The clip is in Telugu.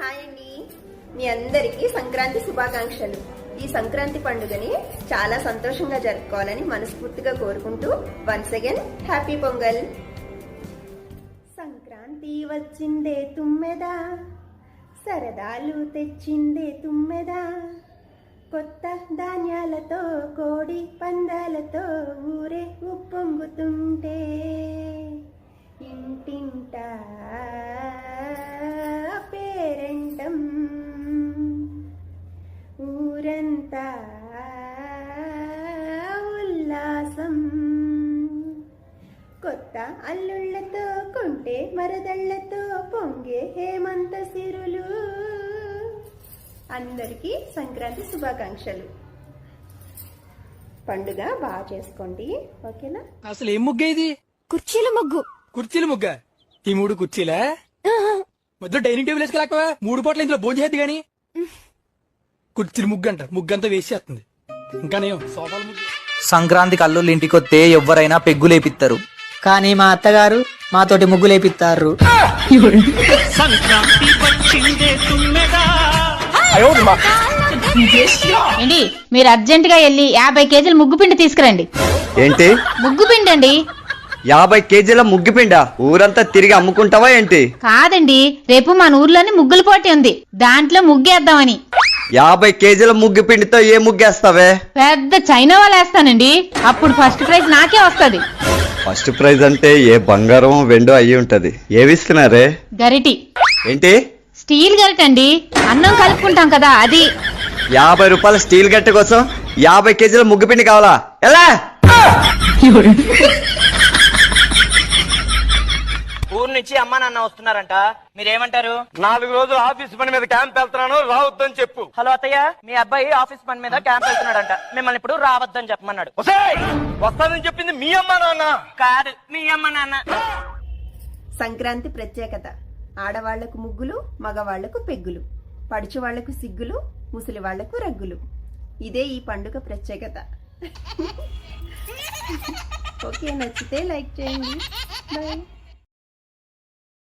హాయ్ అండి. మీ అందరికీ సంక్రాంతి శుభాకాంక్షలు. ఈ సంక్రాంతి పండుగని చాలా సంతోషంగా జరుపుకోవాలని మనస్ఫూర్తిగా కోరుకుంటూ once again happy Pongal. Sankranti వచ్చిందే తుమ్మెదా? సరదాలు తెచ్చిందే తుమ్మెదా? కొత్త ధాన్యాలతో కోడి పందాలతో ఊరే ఉప్పొంగుతుంటే. ఇంటింటా ఉల్లాసం కొత్త అల్లుళ్ళతో కొంటే మరదళ్ళతో పొంగే హేమంత సిరులు. అందరికీ సంక్రాంతి శుభాకాంక్షలు. పండుగ బాగా చేసుకోండి ఓకేనా? అసలు ఏం ముగ్గ ఇది? కుర్చీల ముగ్గు. కుర్చీల ముగ్గ? ఈ మూడు కుర్చీలా? మధ్యలో డైనింగ్ టేబుల్ వేసుకెళ్ళాకవా మూడు పూట్ల ఇందులో భోజనం చేద్ది గాని. కుర్చీల ముగ్గు అంట ముగ్గు అంతా వేసేస్తుంది ఇంకానేం సోఫాల ముగ్గు. సంక్రాంతికి అల్లుళ్ళు ఇంటికొస్తే ఎవ్వరైనా పెగ్గులేపిస్తారు కానీ మా అత్తగారు మాతోటి ముగ్గులేపిత్తారు ఏంటి మీరు అర్జెంట్గా వెళ్ళి యాభై కేజీల ముగ్గు పిండి తీసుకురండి. ఏంటి? ముగ్గు పిండి అండి యాభై కేజీల ముగ్గిపిండ? ఊరంతా తిరిగి అమ్ముకుంటావా ఏంటి? కాదండి రేపు మన ఊర్లోని ముగ్గుల పోటీ ఉంది. దాంట్లో ముగ్గేద్దామని. యాభై కేజీల ముగ్గిపిండితో ఏ ముగ్గేస్తావే పెద్ద చైనా వాళ్ళు వేస్తానండి. అప్పుడు ఫస్ట్ ప్రైజ్ నాకే వస్తది. ఫస్ట్ ప్రైజ్ అంటే ఏ బంగారం వెండో అయ్యి ఉంటది. ఏవిస్తున్నారే గరిటి. ఏంటి? స్టీల్ గరిట అండి. అన్నం కలుపుకుంటాం కదా అది. యాభై రూపాయల స్టీల్ గట్టె కోసం యాభై కేజీల ముగ్గుపిండి కావాలా? ఎలా ఊరు నుంచి అమ్మా నాన్న వస్తున్నారంట. మీరేమంటారు? నాలుగు రోజులు ఆఫీస్ పని మీద క్యాంప్ వెళ్తున్నాను రావద్దని చెప్పు. హలో అత్తయ్య మీ అబ్బాయి ఆఫీస్ పని మీద క్యాంప్ వెళ్తున్నాడంట. మిమ్మల్ని ఇప్పుడు రావద్దని చెప్పమన్నాడు. ఒసేయ్! వస్తానని చెప్పింది మీ అమ్మ నాన్న. కాదు మీ అమ్మ నాన్న. సంక్రాంతి ప్రత్యేకత. ఆడవాళ్ళకు ముగ్గులు మగవాళ్ళకు పెగ్గులు. పడుచు వాళ్ళకు సిగ్గులు ముసలి వాళ్ళకు రగ్గులు. ఇదే ఈ పండుగ ప్రత్యేకత. ఓకే నచ్చితే లైక్ చేయండి. బాయ్